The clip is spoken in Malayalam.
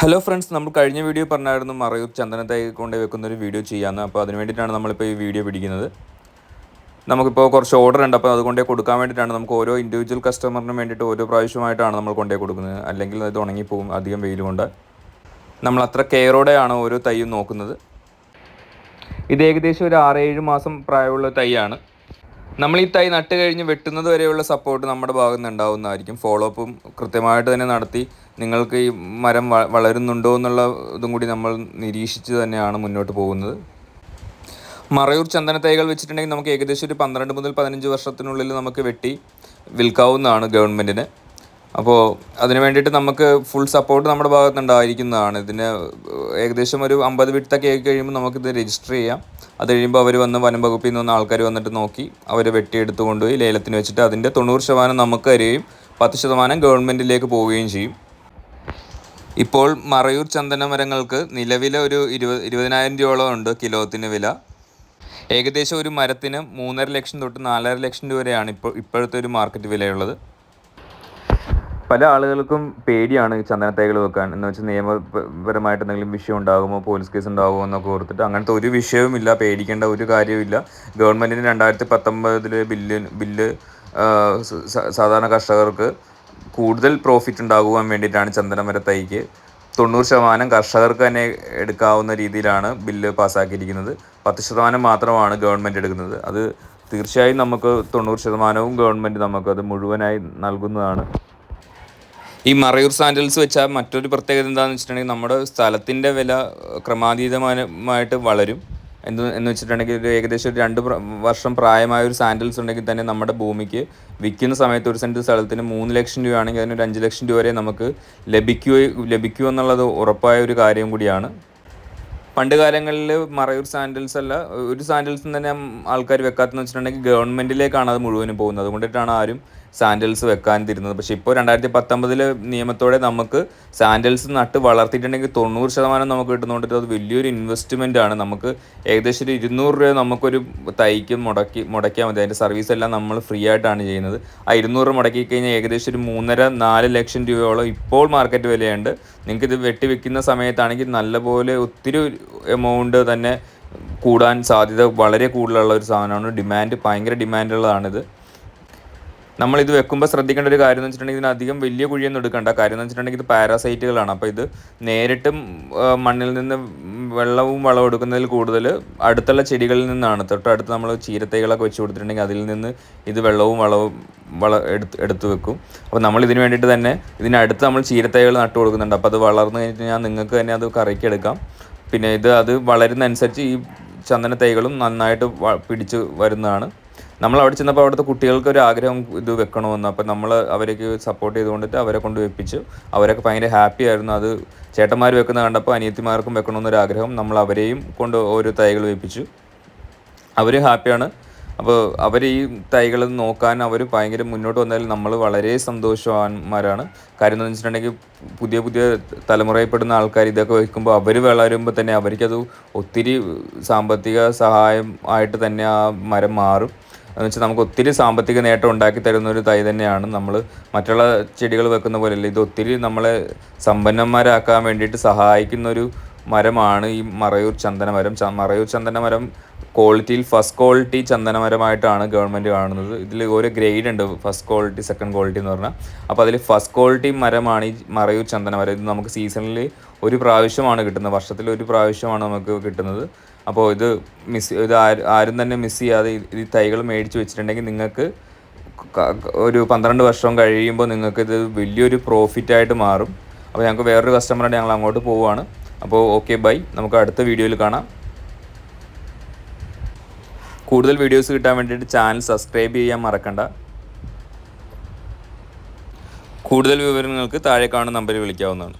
ഹലോ ഫ്രണ്ട്സ് നമ്മൾ കഴിഞ്ഞ വീഡിയോ പറഞ്ഞായിരുന്നു മറയൂർ ചന്ദനത്തൈ കൊണ്ട് വെക്കുന്ന ഒരു വീഡിയോ ചെയ്യാമെന്ന് അപ്പോൾ അതിന് വേണ്ടിയിട്ടാണ് നമ്മളിപ്പോൾ ഈ വീഡിയോ പിടിക്കുന്നത്. നമുക്കിപ്പോൾ കുറച്ച് ഓർഡർ ഉണ്ട്. അപ്പോൾ അതുകൊണ്ടേ കൊടുക്കാൻ വേണ്ടിയിട്ടാണ് നമുക്ക് ഓരോ ഇൻഡിവിജ്വൽ കസ്റ്റമറിന് വേണ്ടിയിട്ട് ഓരോ പ്രാവശ്യമായിട്ടാണ് നമ്മൾ കൊണ്ടേ കൊടുക്കുന്നത്. അല്ലെങ്കിൽ അത് ഉണങ്ങിപ്പോകും അധികം വെയിൽ നമ്മൾ അത്ര കെയറോടെയാണ് ഓരോ തൈയും നോക്കുന്നത്. ഇത് ഏകദേശം ഒരു ആറേഴ് മാസം പ്രായമുള്ള തൈയാണ്. നമ്മൾ ഈ തൈ നട്ട് കഴിഞ്ഞ് വെട്ടുന്നത് വരെയുള്ള സപ്പോർട്ട് നമ്മുടെ ഭാഗത്ത് നിന്ന് ഉണ്ടാവുന്നതായിരിക്കും. ഫോളോ അപ്പും കൃത്യമായിട്ട് തന്നെ നടത്തി നിങ്ങൾക്ക് ഈ മരം വളരുന്നുണ്ടോ എന്നുള്ള ഇതും കൂടി നമ്മൾ നിരീക്ഷിച്ച് തന്നെയാണ് മുന്നോട്ട് പോകുന്നത്. മറയൂർ ചന്ദന തൈകൾ വെച്ചിട്ടുണ്ടെങ്കിൽ നമുക്ക് ഏകദേശം ഒരു പന്ത്രണ്ട് മുതൽ പതിനഞ്ച് വർഷത്തിനുള്ളിൽ നമുക്ക് വെട്ടി വിൽക്കാവുന്നതാണ് ഗവൺമെന്റിന് അപ്പോൾ അതിന് വേണ്ടിയിട്ട് നമുക്ക് ഫുൾ സപ്പോർട്ട് നമ്മുടെ ഭാഗത്ത് ഉണ്ടായിരിക്കുന്നതാണ്. ഇതിന് ഏകദേശം ഒരു അമ്പത് വിട്ടൊക്കെ ആയി കഴിയുമ്പോൾ നമുക്കിത് രജിസ്റ്റർ ചെയ്യാം. അത് കഴിയുമ്പോൾ അവർ വന്ന് വനം വകുപ്പിൽ നിന്ന് ആൾക്കാർ വന്നിട്ട് നോക്കി അവർ വെട്ടിയെടുത്ത് കൊണ്ടുപോയി ലേലത്തിന് വെച്ചിട്ട് അതിന്റെ തൊണ്ണൂറ് ശതമാനം നമുക്ക് തരികയും പത്ത് ശതമാനം ഗവൺമെന്റിലേക്ക് പോവുകയും ചെയ്യും. ഇപ്പോൾ മറയൂർ ചന്ദന മരങ്ങൾക്ക് നിലവിലെ ഒരു ഇരുപത് ഇരുപതിനായിരം രൂപയോളം ഉണ്ട് കിലോത്തിന് വില. ഏകദേശം ഒരു മരത്തിന് മൂന്നര ലക്ഷം തൊട്ട് നാലര ലക്ഷം രൂപ വരെയാണ് ഇപ്പോൾ ഇപ്പോഴത്തെ ഒരു മാർക്കറ്റ് വിലയുള്ളത്. പല ആളുകൾക്കും പേടിയാണ് ചന്ദനത്തൈകൾ വെക്കാൻ. എന്ന് വെച്ചാൽ നിയമപരമായിട്ട് എന്തെങ്കിലും വിഷയം ഉണ്ടാകുമോ പോലീസ് കേസ് ഉണ്ടാകുമോ എന്നൊക്കെ ഓർത്തിട്ട് അങ്ങനത്തെ ഒരു വിഷയവുമില്ല പേടിക്കേണ്ട ഒരു കാര്യവുമില്ല. ഗവൺമെന്റിന് രണ്ടായിരത്തി പത്തൊമ്പതിലെ ബില്ല് ബില്ല് സാധാരണ കർഷകർക്ക് കൂടുതൽ പ്രോഫിറ്റ് ഉണ്ടാകുവാൻ വേണ്ടിയിട്ടാണ് ചന്ദനമര തൈക്ക് തൊണ്ണൂറ് ശതമാനം കർഷകർക്ക് തന്നെ എടുക്കാവുന്ന രീതിയിലാണ് ബില്ല് പാസ്സാക്കിയിരിക്കുന്നത്. പത്ത് ശതമാനം മാത്രമാണ് ഗവൺമെന്റ് എടുക്കുന്നത്. അത് തീർച്ചയായും നമുക്ക് തൊണ്ണൂറ് ശതമാനവും ഗവൺമെന്റ് നമുക്കത് മുഴുവനായി നൽകുന്നതാണ്. ഈ മറയൂർ സാൻഡൽസ് വെച്ചാൽ മറ്റൊരു പ്രത്യേകത എന്താണെന്ന് വെച്ചിട്ടുണ്ടെങ്കിൽ നമ്മുടെ സ്ഥലത്തിന്റെ വില ക്രമാതീതമായിട്ട് വളരും. എന്ന് എന്ന് വെച്ചിട്ടുണ്ടെങ്കിൽ ഒരു ഏകദേശം ഒരു രണ്ട് വർഷം പ്രായമായ ഒരു സാൻഡൽസ് ഉണ്ടെങ്കിൽ തന്നെ നമ്മുടെ ഭൂമിക്ക് വിൽക്കുന്ന സമയത്ത് ഒരു സെന്റ് സ്ഥലത്തിന് മൂന്ന് ലക്ഷം രൂപയാണെങ്കിൽ അതിനൊരു അഞ്ച് ലക്ഷം രൂപ വരെ നമുക്ക് ലഭിക്കുകയോ ലഭിക്കുമോ എന്നുള്ളത് ഉറപ്പായ ഒരു കാര്യം കൂടിയാണ്. പണ്ട് കാലങ്ങളിൽ മറയൂർ സാൻഡൽസ് അല്ല ഒരു സാൻഡൽസും തന്നെ ആൾക്കാർ വെക്കാത്തെന്ന് വെച്ചിട്ടുണ്ടെങ്കിൽ ഗവൺമെന്റിലേക്കാണ് അത് മുഴുവനും പോകുന്നത്. അതുകൊണ്ടിട്ടാണ് ആരും സാൻഡൽസ് വെക്കാൻ തരുന്നത് പക്ഷേ ഇപ്പോൾ രണ്ടായിരത്തി പത്തൊമ്പതിലെ നിയമത്തോടെ നമുക്ക് സാൻഡൽസ് നട്ട് വളർത്തിയിട്ടുണ്ടെങ്കിൽ തൊണ്ണൂറ് ശതമാനം നമുക്ക് കിട്ടുന്നതുകൊണ്ട് അത് വലിയൊരു ഇൻവെസ്റ്റ്മെന്റ് ആണ്. നമുക്ക് ഏകദേശം ഒരു ഇരുന്നൂറ് രൂപ നമുക്കൊരു തൈക്ക് മുടക്കി മുടക്കിയാൽ മതി. അതിന്റെ സർവീസ് എല്ലാം നമ്മൾ ഫ്രീ ആയിട്ടാണ് ചെയ്യുന്നത്. ആ ഇരുന്നൂറ് മുടക്കി കഴിഞ്ഞാൽ ഏകദേശം ഒരു മൂന്നര നാല് ലക്ഷം രൂപയോളം ഇപ്പോൾ മാർക്കറ്റ് വിലയുണ്ട്. നിങ്ങൾക്കിത് ഇത് വെട്ടി വെക്കുന്ന സമയത്താണെങ്കിൽ നല്ലപോലെ ഒത്തിരി എമൗണ്ട് തന്നെ കൂടാൻ സാധ്യത വളരെ കൂടുതലുള്ള ഒരു സാധനമാണ്. ഡിമാൻഡ് ഭയങ്കര ഡിമാൻഡുള്ളതാണിത് നമ്മളിത് വെക്കുമ്പോൾ ശ്രദ്ധിക്കേണ്ട ഒരു കാര്യം എന്ന് വെച്ചിട്ടുണ്ടെങ്കിൽ ഇതിനധികം വലിയ കുഴിയൊന്നും എടുക്കേണ്ട. കാര്യം എന്ന് വെച്ചിട്ടുണ്ടെങ്കിൽ ഇത് പാരാസൈറ്റുകളാണ്. അപ്പോൾ ഇത് നേരിട്ടും മണ്ണിൽ നിന്ന് വെള്ളവും വളവും എടുക്കുന്നതിൽ കൂടുതൽ അടുത്തുള്ള ചെടികളിൽ നിന്നാണ്. തൊട്ടടുത്ത് നമ്മൾ ചീരത്തൈകളൊക്കെ വെച്ച് കൊടുത്തിട്ടുണ്ടെങ്കിൽ അതിൽ നിന്ന് ഇത് വെള്ളവും വളവും വള എടുത്ത് എടുത്ത് വെക്കും. അപ്പോൾ നമ്മൾ ഇതിന് വേണ്ടിയിട്ട് തന്നെ ഇതിനടുത്ത് നമ്മൾ ചീരത്തൈകൾ നട്ടു കൊടുക്കുന്നുണ്ട്. അപ്പോൾ അത് വളർന്നു കഴിഞ്ഞാൽ നിങ്ങൾക്ക് തന്നെ അത് കറിക്കെടുക്കാം പിന്നെ ഇത് അത് വളരുന്നതനുസരിച്ച് ഈ ചന്ദന തൈകളും നന്നായിട്ട് പിടിച്ച് വരുന്നതാണ്. നമ്മൾ അവിടെ ചെന്നപ്പോൾ അവിടുത്തെ കുട്ടികൾക്ക് ഒരു ആഗ്രഹം ഇത് വെക്കണമെന്ന്. അപ്പം നമ്മൾ അവരേക്ക് സപ്പോർട്ട് ചെയ്തുകൊണ്ടിട്ട് അവരെ കൊണ്ട് വെപ്പിച്ചു. അവരൊക്കെ ഭയങ്കര ഹാപ്പി ആയിരുന്നു. അത് ചേട്ടന്മാർ വെക്കുന്ന കണ്ടപ്പോൾ അനിയത്തിമാർക്കും വെക്കണമെന്നൊരു ആഗ്രഹം നമ്മൾ അവരെയും കൊണ്ട് ഓരോ തൈകൾ വെപ്പിച്ചു. അവരും ഹാപ്പിയാണ് അപ്പോൾ അവർ ഈ തൈകൾ നോക്കാൻ അവർ ഭയങ്കര മുന്നോട്ട് വന്നാൽ നമ്മൾ വളരെ സന്തോഷവാന്മാരാണ്. കാര്യം എന്ന് വെച്ചിട്ടുണ്ടെങ്കിൽ പുതിയ പുതിയ തലമുറയിൽപ്പെടുന്ന ആൾക്കാർ ഇതൊക്കെ വയ്ക്കുമ്പോൾ അവർ വളരുമ്പോൾ തന്നെ അവർക്കത് ഒത്തിരി സാമ്പത്തിക സഹായം ആയിട്ട് തന്നെ ആ മരം മാറും. എന്ന് വെച്ചാൽ നമുക്ക് ഒത്തിരി സാമ്പത്തിക നേട്ടം ഉണ്ടാക്കി തരുന്ന ഒരു തൈ തന്നെയാണ് നമ്മൾ മറ്റുള്ള ചെടികൾ വെക്കുന്ന പോലെയല്ല. ഇത് ഒത്തിരി നമ്മളെ സമ്പന്നന്മാരാക്കാൻ വേണ്ടിയിട്ട് സഹായിക്കുന്ന ഒരു മരമാണ് ഈ മറയൂർ ചന്ദനമരം. മറയൂർ ചന്ദനമരം ക്വാളിറ്റിയിൽ ഫസ്റ്റ് ക്വാളിറ്റി ചന്ദനമരമായിട്ടാണ് ഗവൺമെന്റ് കാണുന്നത്. ഇതിൽ ഓരോ ഗ്രേഡ് ഉണ്ട് ഫസ്റ്റ് ക്വാളിറ്റി സെക്കൻഡ് ക്വാളിറ്റി എന്ന് പറഞ്ഞാൽ അപ്പോൾ അതിൽ ഫസ്റ്റ് ക്വാളിറ്റി മരമാണ് ഈ മറയൂർ ചന്ദനമരം. ഇത് നമുക്ക് സീസണിൽ ഒരു പ്രാവശ്യമാണ് കിട്ടുന്നത്. വർഷത്തിൽ ഒരു പ്രാവശ്യമാണ് നമുക്ക് കിട്ടുന്നത്. അപ്പോൾ ഇത് മിസ് ഇത് ആരും തന്നെ മിസ് ചെയ്യാതെ ഈ തൈകൾ മേടിച്ച് വെച്ചിട്ടുണ്ടെങ്കിൽ നിങ്ങൾക്ക് ഒരു പന്ത്രണ്ട് വർഷം കഴിയുമ്പോൾ നിങ്ങൾക്ക് ഇത് വലിയൊരു പ്രോഫിറ്റായിട്ട് മാറും. അപ്പോൾ ഞങ്ങൾക്ക് വേറൊരു കസ്റ്റമറുണ്ട് ഞങ്ങൾ അങ്ങോട്ട് പോവുകയാണ്. അപ്പോൾ ഓക്കെ ബൈ നമുക്ക് അടുത്ത വീഡിയോയിൽ കാണാം. കൂടുതൽ വീഡിയോസ് കിട്ടാൻ വേണ്ടിയിട്ട് ചാനൽ സബ്സ്ക്രൈബ് ചെയ്യാൻ മറക്കണ്ട. കൂടുതൽ വിവരങ്ങൾക്ക് താഴെ കാണുന്ന നമ്പറിൽ വിളിക്കാവുന്നതാണ്.